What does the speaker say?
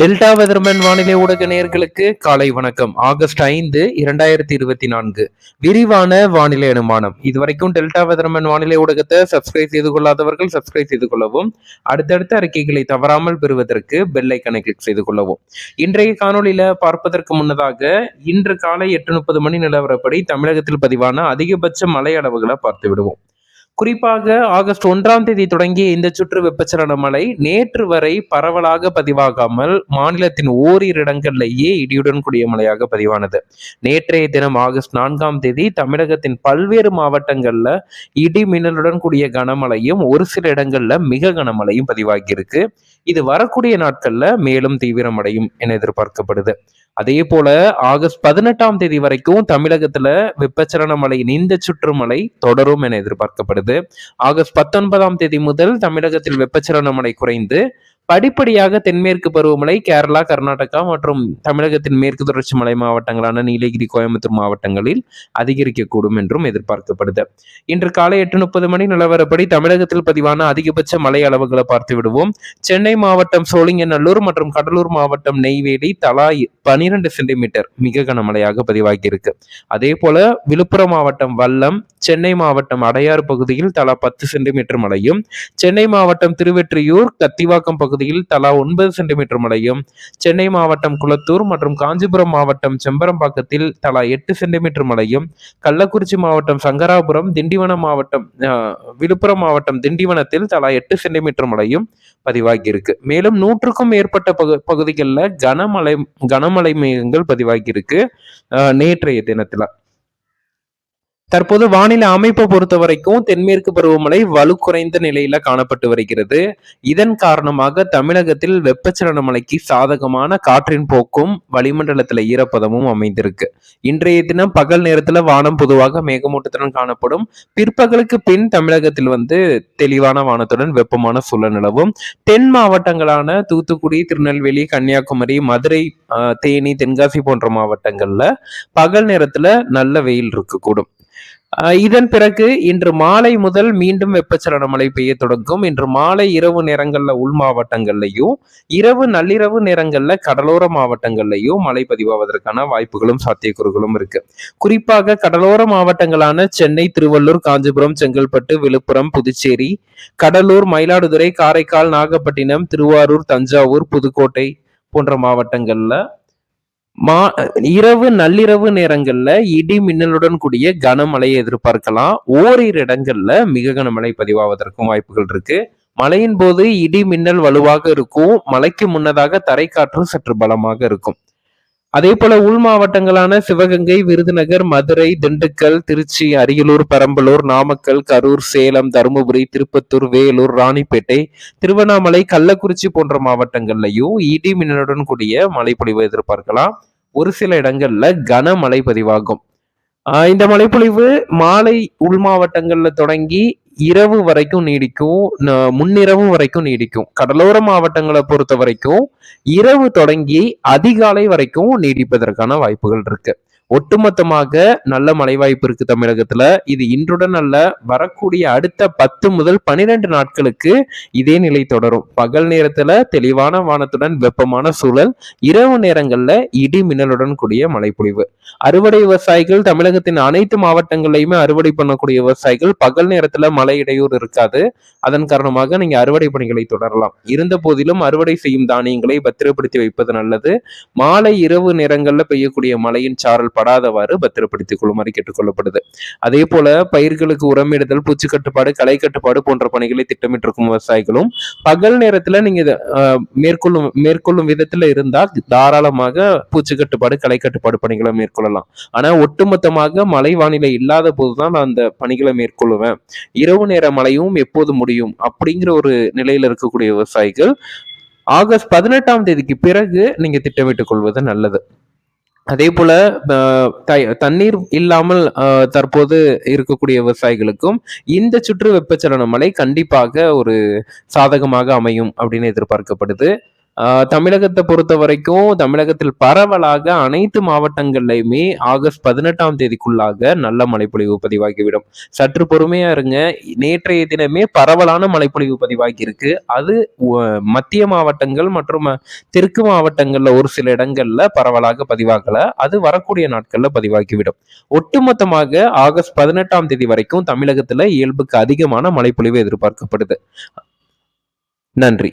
Delta weatherman வானிலை ஊடக நேர்களுக்கு காலை வணக்கம். ஆகஸ்ட் ஐந்து இரண்டாயிரத்தி இருபத்தி நான்கு. விரிவான வானிலை அனுமானம். இதுவரைக்கும் டெல்டா வெதர்மேன் வானிலை ஊடகத்தை சப்ஸ்கிரைப் செய்து கொள்ளாதவர்கள் சப்ஸ்கிரைப் செய்து கொள்ளவும் அடுத்தடுத்த அறிக்கைகளை தவறாமல் பெறுவதற்கு பெல் ஐக்கனை கிளிக் செய்து கொள்ளவும். இன்றைய காணொலியில பார்ப்பதற்கு முன்னதாக இன்று காலை எட்டு முப்பது மணி நிலவரப்படி தமிழகத்தில் பதிவான அதிகபட்ச மழை அளவுகளை பார்த்து விடுவோம் குறிப்பாக ஆகஸ்ட் ஒன்றாம் தேதி தொடங்கிய இந்த சுற்று வெப்பச்சலன மழை நேற்று வரை பரவலாக பதிவாகாமல் மாநிலத்தின் ஓரிரு இடங்களிலேயே இடியுடன் கூடிய மழையாக பதிவானது. நேற்றைய தினம் ஆகஸ்ட் நான்காம் தேதி தமிழகத்தின் பல்வேறு மாவட்டங்கள்ல இடி மின்னலுடன் கூடிய கனமழையும் ஒரு சில இடங்கள்ல மிக கனமழையும் பதிவாகியிருக்கு இது வரக்கூடிய நாட்கள்ல மேலும் தீவிரமடையும் என எதிர்பார்க்கப்படுது. அதே போல ஆகஸ்ட் பதினெட்டாம் தேதி வரைக்கும் தமிழகத்துல வெப்பச்சலன மழை நீந்த சுற்றுமலை தொடரும் என எதிர்பார்க்கப்படுது. ஆகஸ்ட் பத்தொன்பதாம் தேதி முதல் தமிழகத்தில் வெப்பச்சலன மழை குறைந்து படிப்படியாக தென்மேற்கு பருவமழை கேரளா கர்நாடகா மற்றும் தமிழகத்தின் மேற்கு தொடர்ச்சி மலை மாவட்டங்களான நீலகிரி கோயம்புத்தூர் மாவட்டங்களில் அதிகரிக்கக்கூடும் என்றும் எதிர்பார்க்கப்படுது. இன்று காலை எட்டு முப்பது மணி நிலவரப்படி தமிழகத்தில் பதிவான அதிகபட்ச மழை அளவுகளை பார்த்து விடுவோம். சென்னை மாவட்டம் சோழிங்கநல்லூர் மற்றும் கடலூர் மாவட்டம் நெய்வேலி தலா பனிரெண்டு சென்டிமீட்டர் மிக கனமழையாக பதிவாகியிருக்கு. அதே போல விழுப்புரம் மாவட்டம் வல்லம் சென்னை மாவட்டம் அடையாறு பகுதியில் தலா பத்து சென்டிமீட்டர் மழையும் சென்னை மாவட்டம் திருவெற்றியூர் கத்திவாக்கம் பகுதி பகுதியில் தலா ஒன்பது சென்டிமீட்டர் மழையும் சென்னை மாவட்டம் குளத்தூர் மற்றும் காஞ்சிபுரம் மாவட்டம் செம்பரம்பாக்கத்தில் தலா எட்டு சென்டிமீட்டர் மழையும் கள்ளக்குறிச்சி மாவட்டம் சங்கராபுரம் திண்டிவனம் மாவட்டம் விழுப்புரம் மாவட்டம் திண்டிவனத்தில் தலா எட்டு சென்டிமீட்டர் மழையும் பதிவாகியிருக்கு. மேலும் நூற்றுக்கும் மேற்பட்ட பகு பகுதிகளில் கனமழை கனமழை மேகங்கள் பதிவாகியிருக்கு. நேற்றைய தினத்தில். தற்போது வானிலை அமைப்பை பொறுத்த வரைக்கும் தென்மேற்கு பருவமழை வலு குறைந்த நிலையில காணப்பட்டு வருகிறது. இதன் காரணமாக தமிழகத்தில் வெப்பச்சலன மழைக்கு சாதகமான காற்றின் போக்கும் வளிமண்டலத்துல ஈரப்பதமும் அமைந்திருக்கு. இன்றைய தினம் பகல் நேரத்துல வானம் பொதுவாக மேகமூட்டத்துடன் காணப்படும். பிற்பகலுக்கு பின் தமிழகத்தில் வந்து தெளிவான வானத்துடன் வெப்பமான சூழல் நிலவும். தென் மாவட்டங்களான தூத்துக்குடி திருநெல்வேலி கன்னியாகுமரி மதுரை தேனி தென்காசி போன்ற மாவட்டங்கள்ல பகல் நேரத்துல நல்ல வெயில் இருக்கக்கூடும். இதன் பிறகு இன்று மாலை முதல் மீண்டும் வெப்பச்சலன மழை பெய்ய தொடங்கும். இன்று மாலை இரவு நேரங்களில் உள் மாவட்டங்கள்லையும் இரவு நள்ளிரவு நேரங்களில் கடலோர மாவட்டங்கள்லையும் மழை பதிவாவதற்கான வாய்ப்புகளும் சாத்தியக்கூறுகளும் இருக்கு. குறிப்பாக கடலோர மாவட்டங்களான சென்னை திருவள்ளூர் காஞ்சிபுரம் செங்கல்பட்டு விழுப்புரம் புதுச்சேரி கடலூர் மயிலாடுதுறை காரைக்கால் நாகப்பட்டினம் திருவாரூர் தஞ்சாவூர் புதுக்கோட்டை போன்ற மாவட்டங்களில் மா இரவு நள்ளிரவு நேரங்கள்ல இடி மின்னலுடன் கூடிய கனமழையை எதிர்பார்க்கலாம். ஓரிரு இடங்கள்ல மிக கனமழை பதிவாவதற்கும் வாய்ப்புகள் இருக்கு. மழையின் போது இடி மின்னல் வலுவாக இருக்கும். மழைக்கு முன்னதாக தரைக்காற்று சற்று பலமாக இருக்கும். அதே போல உள் மாவட்டங்களான சிவகங்கை விருதுநகர் மதுரை திண்டுக்கல் திருச்சி அரியலூர் பெரம்பலூர் நாமக்கல் கரூர் சேலம் தருமபுரி திருப்பத்தூர் வேலூர் ராணிப்பேட்டை திருவண்ணாமலை கள்ளக்குறிச்சி போன்ற மாவட்டங்கள்லையும் இடி மின்னலுடன் கூடிய மழை பொழிவு எதிர்பார்க்கலாம். ஒரு சில இடங்கள்ல கனமழை பதிவாகும். இந்த மழைப்பொழிவு மாலை உள் மாவட்டங்கள்ல தொடங்கி இரவு வரைக்கும் நீடிக்கும் முன்னிரவு வரைக்கும் நீடிக்கும். கடலோர மாவட்டங்களை பொறுத்த வரைக்கும் இரவு தொடங்கி அதிகாலை வரைக்கும் நீடிப்பதற்கான வாய்ப்புகள் இருக்கு. ஒட்டுமொத்தமாக நல்ல மழை வாய்ப்பு இருக்கு தமிழகத்துல. இது இன்றுடன் அல்ல வரக்கூடிய அடுத்த பத்து முதல் பனிரெண்டு நாட்களுக்கு இதே நிலை தொடரும். பகல் நேரத்துல தெளிவான வானத்துடன் வெப்பமான சூழல் இரவு நேரங்கள்ல இடி மின்னலுடன் கூடிய மழைப்பொழிவு. அறுவடை விவசாயிகள் தமிழகத்தின் அனைத்து மாவட்டங்களையுமே அறுவடை பண்ணக்கூடிய விவசாயிகள் பகல் நேரத்துல மழை இடையூறு இருக்காது. அதன் காரணமாக நீங்க அறுவடை பணிகளை தொடரலாம். இருந்த போதிலும் அறுவடை செய்யும் தானியங்களை பத்திரப்படுத்தி வைப்பது நல்லது. மாலை இரவு நேரங்கள்ல பெய்யக்கூடிய மழையின் சாரல் படாதவாறு பத்திரப்படுத்திக் கொள்ளுமாறு கேட்டுக்கொள்ளப்படுது அதே போல பயிர்களுக்கு உரமிடுதல் பூச்சி கட்டுப்பாடு களை கட்டுப்பாடு போன்ற பணிகளை திட்டமிட்டிருக்கும் விவசாயிகளும் பகல் நேரத்துல நீங்க மேற்கொள்ளும் மேற்கொள்ளும் விதத்துல இருந்தால் தாராளமாக பூச்சி கட்டுப்பாடு களை கட்டுப்பாடு பணிகளை மேற்கொள்ளலாம். ஆனா ஒட்டுமொத்தமாக மழை வானிலை இல்லாத போதுதான் நான் அந்த பணிகளை மேற்கொள்ளுவேன். இரவு நேர மழையும் எப்போது முடியும் அப்படிங்கிற ஒரு நிலையில இருக்கக்கூடிய விவசாயிகள் ஆகஸ்ட் பதினெட்டாம் தேதிக்கு பிறகு நீங்க திட்டமிட்டுக் கொள்வது நல்லது. அதே போல தண்ணீர் இல்லாமல் தற்போது இருக்கக்கூடிய விவசாயிகளுக்கும் இந்த சுற்று வெப்பச்சலன மழை கண்டிப்பாக ஒரு சாதகமாக அமையும் அப்படின்னு எதிர்பார்க்கப்படுது. தமிழகத்தை பொறுத்த வரைக்கும் தமிழகத்தில் பரவலாக அனைத்து மாவட்டங்கள்லையுமே ஆகஸ்ட் பதினெட்டாம் தேதிக்குள்ளாக நல்ல மழைப்பொழிவு பதிவாகிவிடும். சற்று பொறுமையா இருங்க. நேற்றைய தினமே பரவலான மழைப்பொழிவு பதிவாகி இருக்கு அது மத்திய மாவட்டங்கள் மற்றும் தெற்கு மாவட்டங்கள்ல ஒரு சில இடங்கள்ல பரவலாக பதிவாகல. அது வரக்கூடிய நாட்கள்ல பதிவாகிவிடும். ஒட்டுமொத்தமாக ஆகஸ்ட் பதினெட்டாம் தேதி வரைக்கும் தமிழகத்துல இயல்புக்கு அதிகமான மழைப்பொழிவு எதிர்பார்க்கப்படுது. நன்றி.